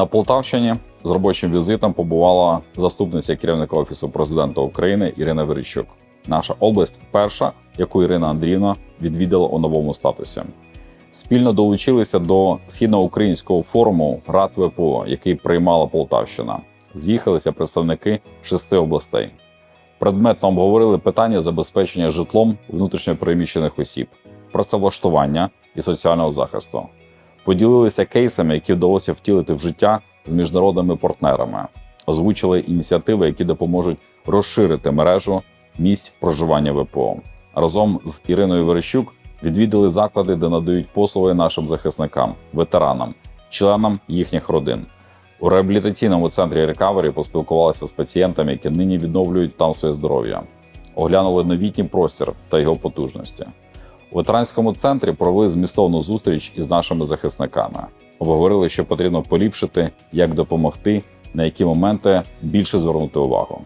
На Полтавщині з робочим візитом побувала заступниця керівника офісу президента України Ірина Верещук. Наша область перша, яку Ірина Андріївна відвідала у новому статусі. Спільно долучилися до східноукраїнського форуму Рад ВПО, який приймала Полтавщина. З'їхалися представники шести областей. Предметно обговорили питання забезпечення житлом внутрішньопереміщених осіб, працевлаштування і соціального захисту. Поділилися кейсами, які вдалося втілити в життя з міжнародними партнерами, озвучили ініціативи, які допоможуть розширити мережу місць проживання ВПО. Разом з Іриною Верещук відвідали заклади, де надають послуги нашим захисникам, ветеранам, членам їхніх родин. У реабілітаційному центрі Рекавері поспілкувалися з пацієнтами, які нині відновлюють там своє здоров'я, оглянули новітній простір та його потужності. У ветеранському центрі провели змістовну зустріч із нашими захисниками. Обговорили, що потрібно поліпшити, як допомогти, на які моменти більше звернути увагу.